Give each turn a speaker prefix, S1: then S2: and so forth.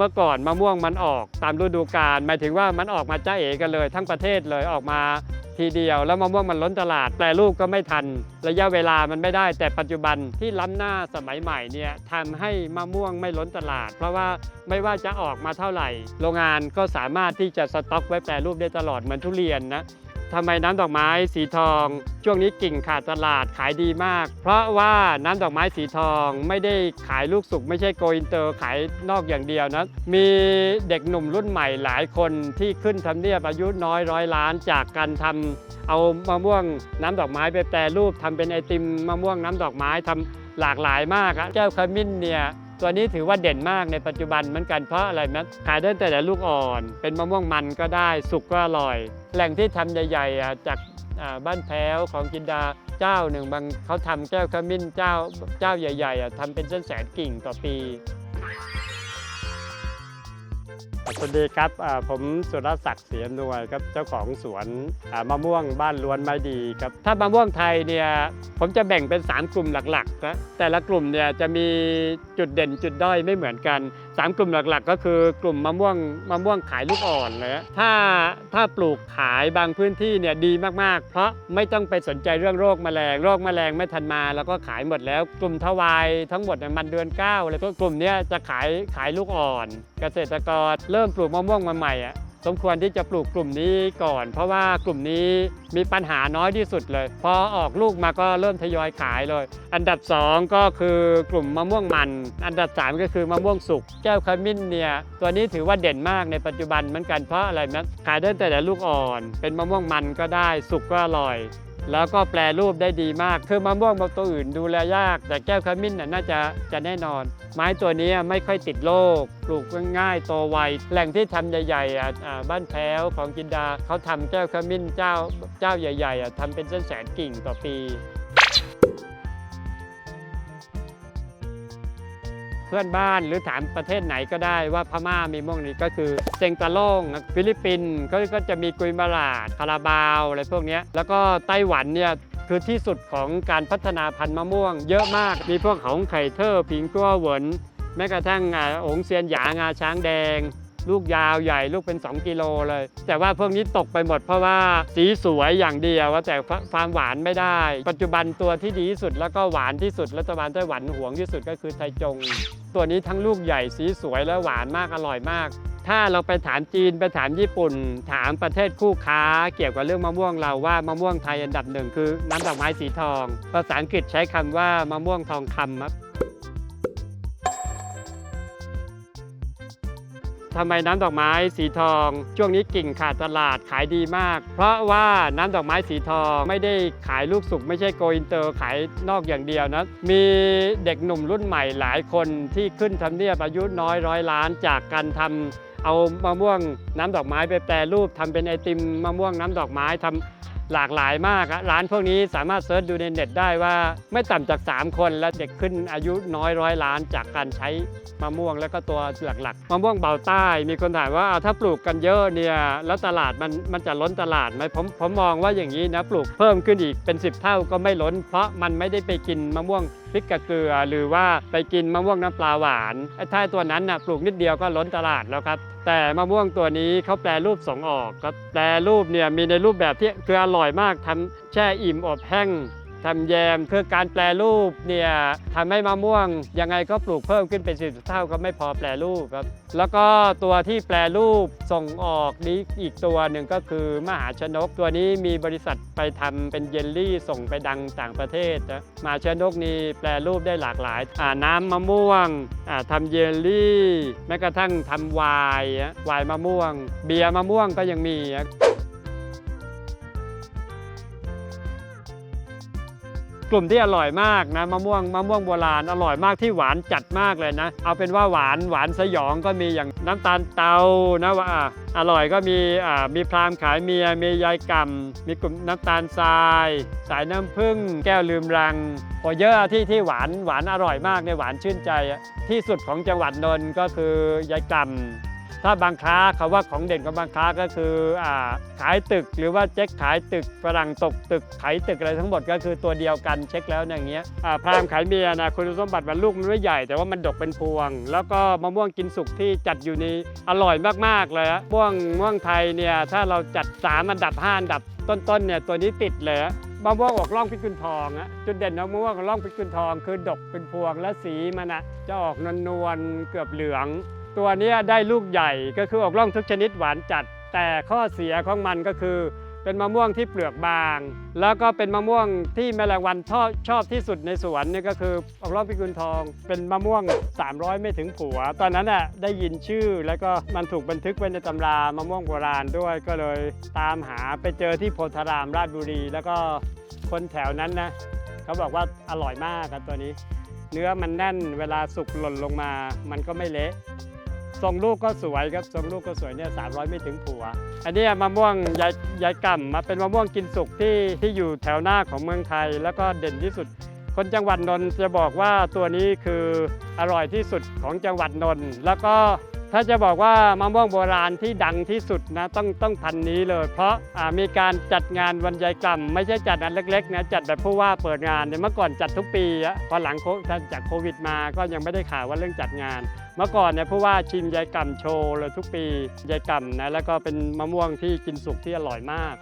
S1: เมื่อก่อนมะม่วงมันออกตามฤดูกาลหมายถึงว่ามันออกมาจ้าเอกันเลย ทั้งประเทศเลยออกมาทีเดียวแล้วมะม่วงมันล้นตลาดแปรรูปก็ไม่ทัน ระยะเวลามันไม่ได้ แต่ปัจจุบันที่ล้ำหน้าสมัยใหม่เนี่ยทำให้มะม่วงไม่ล้นตลาด เพราะว่าไม่ว่าจะออกมาเท่าไหร่ โรงงานก็สามารถที่จะสต็อกไว้แปรรูปได้ตลอดเหมือนทุเรียนนะ ทำไมน้ำดอกไม้สีทอง ช่วงนี้กิ่งขาดตลาดขายดีมาก เพราะว่าน้ำดอกไม้สีทองไม่ได้ขายลูกสุกไม่ใช่โกอินเตอร์ขายนอกอย่างเดียวนะ มีเด็กหนุ่มรุ่นใหม่หลายคนที่ขึ้นทำเนียบอายุน้อยร้อยล้านจากการทำเอามะม่วงน้ำดอกไม้ไปแปรรูปทำเป็นไอติมมะม่วงน้ำดอกไม้ทำหลากหลายมากอะแก้วขมิ้นเนี่ย ตัวนี้ถือว่าเด่นมากในปัจจุบันเหมือนกันเพราะอะไรนะขายได้แต่ละลูกอ่อน เป็นมะม่วงมันก็ได้สุกก็อร่อย แหล่งที่ทำใหญ่ๆอ่จากบ้านแพ้วของกินดาเจ้าหนึ่งบางเขาทำแก้วขมิ้นเจ้าเจ้าใหญ่ๆอะทำเป็นเส้นแสนกิ่งต่อปี สวัสดีครับผมสุรศักดิ์เสียนวยครับเจ้าของสวนมะม่วงบ้านล้วนไม้ดีครับถ้ามะม่วงไทยเนี่ยผมจะแบ่งเป็น 3 กลุ่มหลักๆนะแต่ละกลุ่มเนี่ยจะมีจุดเด่นจุดด้อยไม่เหมือนกัน สามกลุ่มหลักๆ ก็คือกลุ่มมะม่วงมะม่วงขายลูกอ่อนเลยนะถ้าถ้าปลูกขายบางพื้นที่เนี่ยดีมากๆ เพราะไม่ต้องไปสนใจเรื่องโรคแมลงโรคแมลงไม่ทันมา แล้วก็ขายหมดแล้ว กลุ่มทวายทั้งหมดเนี่ยมันเดือน9อะไรพวกกลุ่มเนี้ยจะขายขายลูกอ่อน เกษตรกรเริ่มปลูกมะม่วงมาใหม่อะ สมควรที่จะปลูกกลุ่มนี้ก่อน เพราะว่ากลุ่มนี้มีปัญหาน้อยที่สุดเลย พอออกลูกมาก็เริ่มทยอยขายเลย อันดับ 2 ก็คือกลุ่มมะม่วงมัน อันดับ 3 ก็คือมะม่วงสุกแก้วขมิ้นเนี่ยตัวนี้ถือว่าเด่นมากในปัจจุบันเหมือนกันเพราะอะไรนะขายได้แต่ละลูกอ่อน เป็นมะม่วงมันก็ได้สุกก็อร่อย แล้วก็แปลรูปได้ดีมาก คือมะม่วงบางตัวอื่นดูแลยาก แต่แก้วขมิ้นน่ะน่าจะจะแน่นอน ไม้ตัวนี้ไม่ค่อยติดโรคปลูกง่ายโตไวแหล่งที่ทำใหญ่ๆอ่อ่าบ้านแพ้วของกินดาเขาทำแก้วขมิ้นเจ้าเจ้าใหญ่ๆอะทำเป็นเส้นแสนกิ่งต่อปี เพื่อนบ้านหรือถามประเทศไหนก็ได้ว่าพม่ามีม่วงนี้ก็คือเซงตะโล่งฟิลิปปินส์ก็จะมีกุยมาลาดคาราบาวอะไรพวกนี้แล้วก็ไต้หวันเนี่ยคือที่สุดของการพัฒนาพันธุ์มะม่วง เยอะมากมีพวกของไข่เทอร์ผิงกัวเหวินแม้กระทั่งอ่าองเซียนหยางาช้างแดง ลูกยาวใหญ่ลูกเป็น 2 กิโลเลย แต่ว่าพวกนี้ตกไปหมดเพราะว่าสีสวยอย่างเดียวว่าแต่ความหวานไม่ได้ ปัจจุบันตัวที่ดีที่สุดแล้วก็หวานที่สุดรัฐบาลไต้หวันห่วงที่สุดก็คือไทจง ตัวนี้ทั้งลูกใหญ่สีสวยและหวานมากอร่อยมากถ้าเราไปถามจีนไปถามญี่ปุ่น ถามประเทศคู่ค้า เกี่ยวกับเรื่องมะม่วงเราว่ามะม่วงไทยอันดับหนึ่งคือน้ำดอกไม้สีทอง ภาษาอังกฤษใช้คำว่ามะม่วงทองคำครับ ทำไมน้ำดอกไม้สีทอง ช่วงนี้กิ่งขาดตลาดขายดีมาก เพราะว่าน้ำดอกไม้สีทองไม่ได้ขายลูกสุกไม่ใช่โกอินเตอร์ขายนอกอย่างเดียวนะ มีเด็กหนุ่มรุ่นใหม่หลายคนที่ขึ้นทำเนียบอายุน้อยร้อยล้านจากการทำเอามะม่วงน้ำดอกไม้ไปแปรรูปทำเป็นไอติมมะม่วงน้ำดอกไม้ทำ หลากหลายมากร้านพวกนี้สามารถเซิร์ชดูในเน็ตได้ว่าไม่ต่ำจาก 3 คนและเด็กขึ้นอายุน้อยร้อยล้านจากการใช้มะม่วงแล้วก็ตัวหลักๆมะม่วงเบาใต้ มีคนถามว่าถ้าปลูกกันเยอะเนี่ยแล้วตลาดมันมันจะล้นตลาดไหมผมผมมองว่าอย่างนี้นะปลูกเพิ่มขึ้นอีกเป็น 10 เท่าก็ไม่ล้น เพราะมันไม่ได้ไปกินมะม่วง ริกกะเกลือ หรือว่าไปกินมะม่วงน้ำปลาหวานไอ้ถ้าตัวนั้นน่ะปลูกนิดเดียวก็ล้นตลาดแล้วครับแต่มะม่วงตัวนี้เขาแปลรูปส่งออกครับแปลรูปเนี่ยมีในรูปแบบที่คืออร่อยมากทำแช่อิ่มอบแห้ง ทำแยมคือการแปลรูปเนี่ยทำให้มะม่วง ยังไงก็ปลูกเพิ่มขึ้นเป็นสิบเท่าก็ไม่พอแปลรูปครับ แล้วก็ตัวที่แปลรูปส่งออกนี้อีกตัวหนึ่งก็คือมหาชนก ตัวนี้มีบริษัทไปทำเป็นเยลลี่ส่งไปดังต่างประเทศนะมหาชนกนี่แปลรูปได้หลากหลายอ่าน้ำมะม่วงอ่าทำเยลลี่ แม้กระทั่งทำไวน์ไวน์มะม่วง เบียร์มะม่วงก็ยังมี กลุ่มที่อร่อยมากนะมะม่วงมะม่วงโบราณอร่อยมากที่หวานจัดมากเลยนะ เอาเป็นว่าหวานหวานสยองก็มีอย่างน้ำตาลเตานะว่าอร่อยก็มีมีพรามขายเมียมียายกำมีกลุ่มน้ำตาลทราย สายน้ำผึ้งแก้วลืมรังโอเยอะที่ที่หวานหวานอร่อยมากในหวานชื่นใจ ที่สุดของจังหวัดนนท์ก็คือยายกำ ถ้าบางค้าเขาว่าของเด่นของบางค้าก็คืออขายตึกหรือว่าเจ๊กขายตึกฝรั่งตกตึกขายตึกอะไรทั้งหมดก็คือตัวเดียวกันเช็คแล้วอย่างเงี้ยพรามขายเมียนะคุณสมบัติมันลูกมันไม่ใหญ่แต่ว่ามันดกเป็นพวง แล้วก็มะม่วงกินสุกที่จัดอยู่ในอร่อยมากๆเลยอะม่วงม่วงไทยเนี่ยถ้าเราจัดสามอันดับห้าอันดับต้นๆเนี่ยตัวนี้ติดเลยมะม่วงออกร่องพิกุลทองอะจุดเด่นของมะม่วงออกร่องพิกุลทอง คือดกเป็นพวงและสีมันอะจะออกนวลๆเกือบเหลือง ตัวนี้ได้ลูกใหญ่ก็คือออกร่องทุกชนิดหวานจัด แต่ข้อเสียของมันก็คือ เป็นมะม่วงที่เปลือกบาง แล้วก็เป็นมะม่วงที่แมลงวันชอบชอบที่สุดในสวนนี่ก็คือออกร่องพิกุลทอง เป็นมะม่วง 300 ไม่ถึงผัว ตอนนั้นน่ะได้ยินชื่อ แล้วก็มันถูกบันทึกไว้ในตำรามะม่วงโบราณด้วย ก็เลยตามหาไปเจอที่โพธารามราชบุรี แล้วก็คนแถวนั้นนะเขาบอกว่าอร่อยมากครับตัวนี้ เนื้อมันแน่นเวลาสุกหล่นลงมา มันก็ไม่เละ ทรงลูกก็สวยครับทรงลูกก็สวยเนี่ยสามไม่ถึงผัว อันนี้มะม่วงยายยายก่ำมาเป็นมะม่วงกินสุกที่ที่อยู่แถวหน้าของเมืองไทย แล้วก็เด่นที่สุด คนจังหวัดนนท์จะบอกว่าตัวนี้คืออร่อยที่สุดของจังหวัดนนท์แล้วก็ ถ้าจะบอกว่ามะม่วงโบราณที่ดังที่สุดนะต้องต้องพันนี้เลย เพราะมีการจัดงานวันยายกรรมไม่ใช่จัดอันเล็กๆนะจัดแบบผู้ว่าเปิดงานเนี่ยเมื่อก่อนจัดทุกปีอะพอหลังจากโควิดมาก็ยังไม่ได้ข่าวว่าเรื่องจัดงาน เมื่อก่อนเนี่ยผู้ว่าชิมยายกำโชว์เลยทุกปียายกำนะแล้วก็เป็นมะม่วงที่กินสุกที่อร่อยมาก